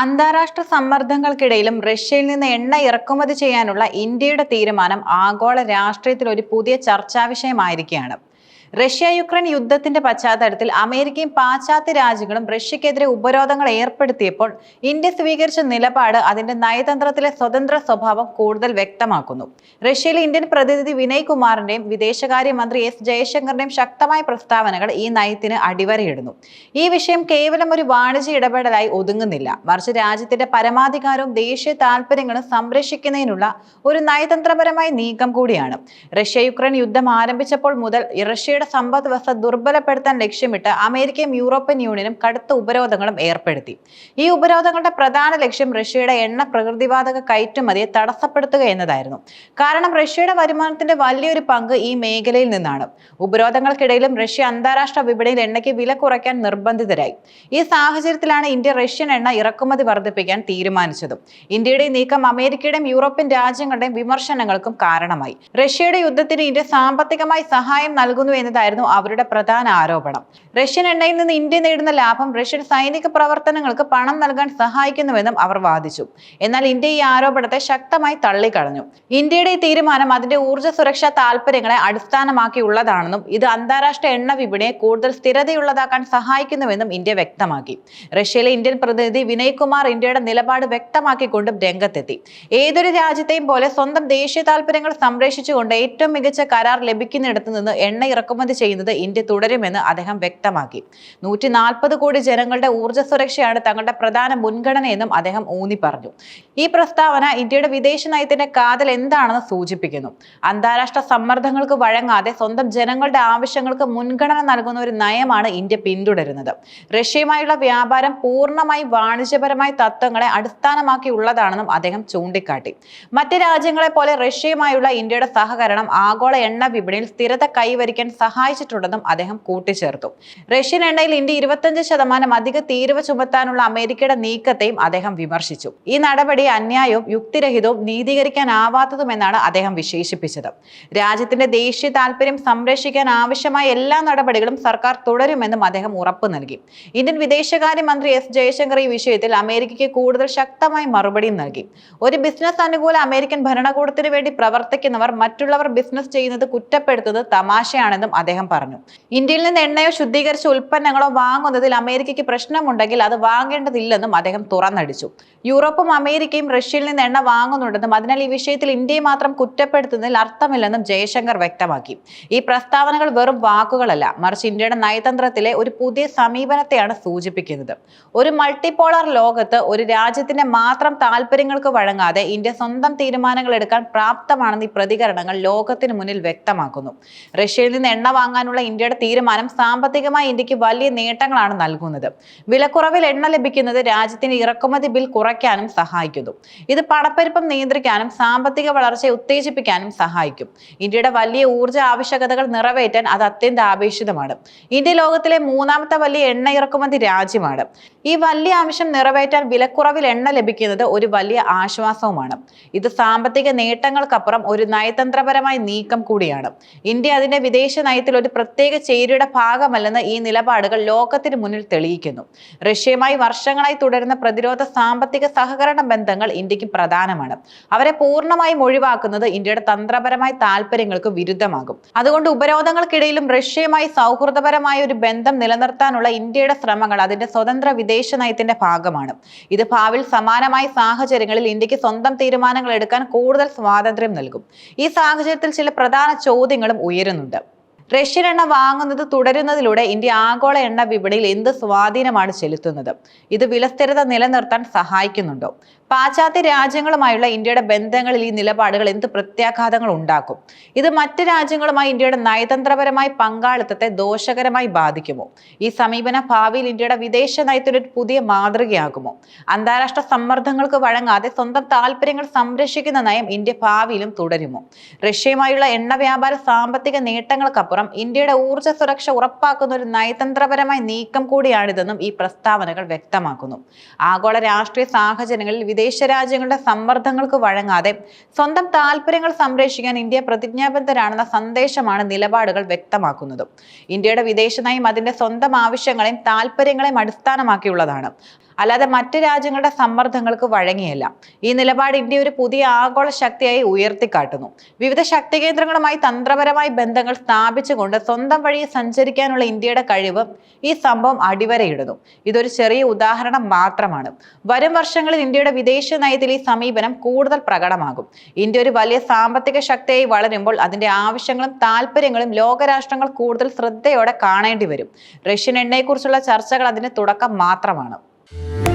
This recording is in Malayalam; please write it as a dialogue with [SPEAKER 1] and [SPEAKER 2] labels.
[SPEAKER 1] അന്താരാഷ്ട്ര സമ്മർദ്ദങ്ങൾക്കിടയിലും റഷ്യയിൽ നിന്ന് എണ്ണ ഇറക്കുമതി ചെയ്യാനുള്ള ഇന്ത്യയുടെ തീരുമാനം ആഗോള രാഷ്ട്രീയത്തിൽ ഒരു പുതിയ ചർച്ചാ വിഷയമായിരിക്കുകയാണ്. റഷ്യ യുക്രൈൻ യുദ്ധത്തിന്റെ പശ്ചാത്തലത്തിൽ അമേരിക്കയും പാശ്ചാത്യ രാജ്യങ്ങളും റഷ്യക്കെതിരെ ഉപരോധങ്ങൾ ഏർപ്പെടുത്തിയപ്പോൾ ഇന്ത്യ സ്വീകരിച്ച നിലപാട് അതിന്റെ നയതന്ത്രത്തിലെ സ്വതന്ത്ര സ്വഭാവം കൂടുതൽ വ്യക്തമാക്കുന്നു. റഷ്യയിലെ ഇന്ത്യൻ പ്രതിനിധി വിനയ് കുമാറിന്റെയും വിദേശകാര്യമന്ത്രി എസ് ജയശങ്കറിന്റെയും ശക്തമായ പ്രസ്താവനകൾ ഈ നയത്തിന് അടിവരയിടുന്നു. ഈ വിഷയം കേവലം ഒരു വാണിജ്യ ഇടപെടലായി ഒതുങ്ങുന്നില്ല. മറിച്ച് രാജ്യത്തിന്റെ പരമാധികാരവും ദേശീയ താൽപര്യങ്ങളും സംരക്ഷിക്കുന്നതിനുള്ള ഒരു നയതന്ത്രപരമായ നീക്കം കൂടിയാണ്. റഷ്യ യുക്രൈൻ യുദ്ധം ആരംഭിച്ചപ്പോൾ മുതൽ റഷ്യയുടെ സമ്പദ് വ്യവസ്ഥ ദുർബലപ്പെടുത്താൻ ലക്ഷ്യമിട്ട് അമേരിക്കയും യൂറോപ്യൻ യൂണിയനും കടുത്ത ഉപരോധങ്ങളും ഏർപ്പെടുത്തി. ഈ ഉപരോധങ്ങളുടെ പ്രധാന ലക്ഷ്യം റഷ്യയുടെ എണ്ണ പ്രകൃതിവാതക കയറ്റുമതിയെ തടസ്സപ്പെടുത്തുക എന്നതായിരുന്നു. കാരണം റഷ്യയുടെ വരുമാനത്തിന്റെ വലിയൊരു പങ്ക് ഈ മേഖലയിൽ നിന്നാണ്. ഉപരോധങ്ങൾക്കിടയിലും റഷ്യ അന്താരാഷ്ട്ര വിപണിയിൽ എണ്ണയ്ക്ക് വില കുറയ്ക്കാൻ നിർബന്ധിതരായി. ഈ സാഹചര്യത്തിലാണ് ഇന്ത്യ റഷ്യൻ എണ്ണ ഇറക്കുമതി വർദ്ധിപ്പിക്കാൻ തീരുമാനിച്ചതും. ഇന്ത്യയുടെ നീക്കം അമേരിക്കയുടെയും യൂറോപ്യൻ രാജ്യങ്ങളുടെയും വിമർശനങ്ങൾക്കും കാരണമായി. റഷ്യയുടെ യുദ്ധത്തിന് ഇന്ത്യ സാമ്പത്തികമായി സഹായം നൽകുന്നു എന്നതായിരുന്നു അവരുടെ പ്രധാന ആരോപണം. റഷ്യൻ എണ്ണയിൽ നിന്ന് ഇന്ത്യ നേടുന്ന ലാഭം റഷ്യൻ സൈനിക പ്രവർത്തനങ്ങൾക്ക് പണം നൽകാൻ സഹായിക്കുന്നുവെന്നും അവർ വാദിച്ചു. എന്നാൽ ഇന്ത്യ ഈ ആരോപണത്തെ ശക്തമായി തള്ളിക്കളഞ്ഞു. ഇന്ത്യയുടെ ഈ തീരുമാനം അതിന്റെ ഊർജ സുരക്ഷാ താൽപര്യങ്ങളെ അടിസ്ഥാനമാക്കിയുള്ളതാണെന്നും ഇത് അന്താരാഷ്ട്ര എണ്ണ വിപണിയെ കൂടുതൽ സ്ഥിരതയുള്ളതാക്കാൻ സഹായിക്കുന്നുവെന്നും ഇന്ത്യ വ്യക്തമാക്കി. റഷ്യയിലെ ഇന്ത്യൻ പ്രതിനിധി വിനയ് കുമാർ ഇന്ത്യയുടെ നിലപാട് വ്യക്തമാക്കിക്കൊണ്ടും രംഗത്തെത്തി. ഏതൊരു രാജ്യത്തെയും പോലെ സ്വന്തം ദേശീയ താൽപര്യങ്ങൾ സംരക്ഷിച്ചുകൊണ്ട് ഏറ്റവും മികച്ച കരാർ ലഭിക്കുന്നിടത്ത് നിന്ന് എണ്ണ ഇറക്കുമതി ചെയ്യുന്നത് ഇന്ത്യ തുടരുമെന്ന് അദ്ദേഹം വ്യക്തമാക്കി. നൂറ്റി നാൽപ്പത് കോടി ജനങ്ങളുടെ ഊർജ സുരക്ഷയാണ് തങ്ങളുടെ പ്രധാന മുൻഗണനയെന്നും അദ്ദേഹം ഊന്നി പറഞ്ഞു ഈ പ്രസ്താവന ഇന്ത്യയുടെ വിദേശ നയത്തിന്റെ കാതൽ എന്താണെന്ന് സൂചിപ്പിക്കുന്നു. അന്താരാഷ്ട്ര സമ്മർദ്ദങ്ങൾക്ക് വഴങ്ങാതെ സ്വന്തം ജനങ്ങളുടെ ആവശ്യങ്ങൾക്ക് മുൻഗണന നൽകുന്ന ഒരു നയമാണ് ഇന്ത്യ പിന്തുടരുന്നത്. റഷ്യയുമായുള്ള വ്യാപാരം പൂർണമായി വാണിജ്യപരമായ തത്വങ്ങളെ അടിസ്ഥാനമാക്കിയുള്ളതാണെന്നും അദ്ദേഹം ചൂണ്ടിക്കാട്ടി. മറ്റ് രാജ്യങ്ങളെ പോലെ റഷ്യയുമായുള്ള ഇന്ത്യയുടെ സഹകരണം ആഗോള എണ്ണ വിപണിയിൽ സ്ഥിരത കൈവരിക്കാൻ സഹായിച്ചിട്ടുണ്ടെന്നും അദ്ദേഹം കൂട്ടിച്ചേർത്തു. റഷ്യൻ എണ്ണയിൽ ഇന്ത്യ ഇരുപത്തഞ്ച് ശതമാനം അധിക തീരുവ ചുമത്താനുള്ള അമേരിക്കയുടെ നീക്കത്തെയും അദ്ദേഹം വിമർശിച്ചു. ഈ നടപടി അന്യായവും യുക്തിരഹിതവും നീതീകരിക്കാനാവാത്തതുമെന്നാണ് അദ്ദേഹം വിശേഷിപ്പിച്ചത്. രാജ്യത്തിന്റെ ദേശീയ താല്പര്യം സംരക്ഷിക്കാൻ ആവശ്യമായ എല്ലാ നടപടികളും സർക്കാർ തുടരുമെന്നും അദ്ദേഹം ഉറപ്പ് നൽകി. ഇന്ത്യൻ വിദേശകാര്യമന്ത്രി എസ് ജയശങ്കർ ഈ വിഷയത്തിൽ അമേരിക്കയ്ക്ക് കൂടുതൽ ശക്തമായി മറുപടി നൽകി. ഒരു ബിസിനസ് അനുകൂല അമേരിക്കൻ ഭരണകൂടത്തിന് വേണ്ടി പ്രവർത്തിക്കുന്നവർ മറ്റുള്ളവർ ബിസിനസ് ചെയ്യുന്നത് കുറ്റപ്പെടുത്തുന്നത് തമാശയാണെന്നും അദ്ദേഹം പറഞ്ഞു. ഇന്ത്യയിൽ നിന്ന് എണ്ണയോ ശുദ്ധീകരിച്ച ഉൽപ്പന്നങ്ങളോ വാങ്ങുന്നതിൽ അമേരിക്കയ്ക്ക് പ്രശ്നമുണ്ടെങ്കിൽ അത് വാങ്ങേണ്ടതില്ലെന്നും അദ്ദേഹം തുറന്നടിച്ചു. യൂറോപ്പും അമേരിക്കയും റഷ്യയിൽ നിന്ന് എണ്ണ വാങ്ങുന്നുണ്ടെന്നും അതിനാൽ ഈ വിഷയത്തിൽ ഇന്ത്യയെ മാത്രം കുറ്റപ്പെടുത്തുന്നതിൽ അർത്ഥമില്ലെന്നും ജയശങ്കർ വ്യക്തമാക്കി. ഈ പ്രസ്താവനകൾ വെറും വാക്കുകളല്ല മറിച്ച് ഇന്ത്യയുടെ നയതന്ത്രത്തിലെ ഒരു പുതിയ സമീപനത്തെയാണ് സൂചിപ്പിക്കുന്നത്. ഒരു മൾട്ടിപോളാർ ലോകത്ത് ഒരു രാജ്യത്തിന്റെ മാത്രം താല്പര്യങ്ങൾക്ക് വഴങ്ങാതെ ഇന്ത്യ സ്വന്തം തീരുമാനങ്ങൾ എടുക്കാൻ പ്രാപ്തമാണെന്ന് ഈ പ്രതികരണങ്ങൾ ലോകത്തിന് മുന്നിൽ വ്യക്തമാക്കുന്നു. റഷ്യയിൽ നിന്ന് എണ്ണ വാങ്ങാനുള്ള ഇന്ത്യയുടെ തീരുമാനം സാമ്പത്തികമായി ഇന്ത്യയ്ക്ക് വലിയ നേട്ടങ്ങളാണ് നൽകുന്നത്. വിലക്കുറവിൽ എണ്ണ ലഭിക്കുന്നത് രാജ്യത്തിന് ഇറക്കുമതി ബിൽ കുറയ്ക്കാനും സഹായിക്കുന്നു. ഇത് പണപ്പെരുപ്പം നിയന്ത്രിക്കാനും സാമ്പത്തിക വളർച്ചയെ ഉത്തേജിപ്പിക്കാനും സഹായിക്കും. ഇന്ത്യയുടെ വലിയ ഊർജ ആവശ്യകതകൾ നിറവേറ്റാൻ അത് അത്യന്താപേക്ഷിതമാണ് ഇന്ത്യ ലോകത്തിലെ മൂന്നാമത്തെ വലിയ എണ്ണ ഇറക്കുമതി രാജ്യമാണ്. ഈ വലിയ ആവശ്യം നിറവേറ്റാൻ വിലക്കുറവിൽ എണ്ണ ലഭിക്കുന്നത് ഒരു വലിയ ആശ്വാസവുമാണ്. ഇത് സാമ്പത്തിക നേട്ടങ്ങൾക്കപ്പുറം ഒരു നയതന്ത്രപരമായ നീക്കം കൂടിയാണ്. ഇന്ത്യ അതിന്റെ വിദേശ നയത്തിൽ ഒരു പ്രത്യേക ചേരിയുടെ ഭാഗമല്ലെന്ന് ഈ നിലപാടുകൾ ലോകത്തിന് മുന്നിൽ തെളിയിക്കുന്നു. റഷ്യയുമായി വർഷങ്ങളായി തുടരുന്ന പ്രതിരോധ സാമ്പത്തിക സഹകരണ ബന്ധങ്ങൾ ഇന്ത്യയ്ക്ക് പ്രധാനമാണ്. അവരെ പൂർണമായും ഒഴിവാക്കുന്നത് ഇന്ത്യയുടെ തന്ത്രപരമായ താല്പര്യങ്ങൾക്ക് വിരുദ്ധമാകും. അതുകൊണ്ട് ഉപരോധങ്ങൾക്കിടയിലും റഷ്യയുമായി സൗഹൃദപരമായ ഒരു ബന്ധം നിലനിർത്താനുള്ള ഇന്ത്യയുടെ ശ്രമങ്ങൾ അതിന്റെ സ്വതന്ത്ര വിദേശ നയത്തിന്റെ ഭാഗമാണ്. ഇത് ഭാവിയിൽ സമാനമായ സാഹചര്യങ്ങളിൽ ഇന്ത്യയ്ക്ക് സ്വന്തം തീരുമാനങ്ങൾ എടുക്കാൻ കൂടുതൽ സ്വാതന്ത്ര്യം നൽകും. ഈ സാഹചര്യത്തിൽ ചില പ്രധാന ചോദ്യങ്ങളും ഉയരുന്നുണ്ട്. റഷ്യൻ എണ്ണ വാങ്ങുന്നത് തുടരുന്നതിലൂടെ ഇന്ത്യ ആഗോള എണ്ണ വിപണിയിൽ എന്ത് സ്വാധീനമാണ് ചെലുത്തുന്നത്? ഇത് വിലസ്ഥിരത നിലനിർത്താൻ സഹായിക്കുന്നുണ്ടോ? പാശ്ചാത്യ രാജ്യങ്ങളുമായുള്ള ഇന്ത്യയുടെ ബന്ധങ്ങളിൽ ഈ നിലപാടുകൾ എന്ത് പ്രത്യാഘാതങ്ങൾ ഉണ്ടാക്കും? ഇത് മറ്റ് രാജ്യങ്ങളുമായി ഇന്ത്യയുടെ നയതന്ത്രപരമായ പങ്കാളിത്തത്തെ ദോഷകരമായി ബാധിക്കുമോ? ഈ സമീപന ഭാവിയിൽ ഇന്ത്യയുടെ വിദേശ നയത്തിന് ഒരു പുതിയ മാതൃകയാകുമോ? അന്താരാഷ്ട്ര സമ്മർദ്ദങ്ങൾക്ക് വഴങ്ങാതെ സ്വന്തം താല്പര്യങ്ങൾ സംരക്ഷിക്കുന്ന നയം ഇന്ത്യ ഭാവിയിലും തുടരുമോ? റഷ്യയുമായുള്ള എണ്ണ വ്യാപാര സാമ്പത്തിക നേട്ടങ്ങൾക്കപ്പുറം ഇന്ത്യയുടെ ഊർജ സുരക്ഷ ഉറപ്പാക്കുന്ന ഒരു നയതന്ത്രപരമായ നീക്കം കൂടിയാണിതെന്നും ഈ പ്രസ്താവനകൾ വ്യക്തമാക്കുന്നു. ആഗോള രാഷ്ട്രീയ സാഹചര്യങ്ങളിൽ വിദേശ രാജ്യങ്ങളുടെ സമ്മർദ്ദങ്ങൾക്ക് വഴങ്ങാതെ സ്വന്തം താല്പര്യങ്ങൾ സംരക്ഷിക്കാൻ ഇന്ത്യ പ്രതിജ്ഞാബദ്ധരാണെന്ന സന്ദേശമാണ് നിലപാടുകൾ വ്യക്തമാക്കുന്നത്. ഇന്ത്യയുടെ വിദേശ നയം അതിന്റെ സ്വന്തം ആവശ്യങ്ങളെയും താല്പര്യങ്ങളെയും അടിസ്ഥാനമാക്കിയുള്ളതാണ്. അല്ലാതെ മറ്റ് രാജ്യങ്ങളുടെ സമ്മർദ്ദങ്ങൾക്ക് വഴങ്ങിയല്ല. ഈ നിലപാട് ഇന്ത്യ ഒരു പുതിയ ആഗോള ശക്തിയായി ഉയർത്തിക്കാട്ടുന്നു. വിവിധ ശക്തി കേന്ദ്രങ്ങളുമായി തന്ത്രപരമായി ബന്ധങ്ങൾ സ്ഥാപിച്ചുകൊണ്ട് സ്വന്തം വഴി സഞ്ചരിക്കാനുള്ള ഇന്ത്യയുടെ കഴിവ് ഈ സംഭവം അടിവരയിടുന്നു. ഇതൊരു ചെറിയ ഉദാഹരണം മാത്രമാണ്. വരും വർഷങ്ങളിൽ ഇന്ത്യയുടെ വിദേശ നയത്തിൽ ഈ സമീപനം കൂടുതൽ പ്രകടമാകും. ഇന്ത്യ ഒരു വലിയ സാമ്പത്തിക ശക്തിയായി വളരുമ്പോൾ അതിന്റെ ആവശ്യങ്ങളും താല്പര്യങ്ങളും ലോകരാഷ്ട്രങ്ങൾ കൂടുതൽ ശ്രദ്ധയോടെ കാണേണ്ടി വരും റഷ്യൻ എണ്ണയെക്കുറിച്ചുള്ള ചർച്ചകൾ അതിന് തുടക്കം മാത്രമാണ്. Thank.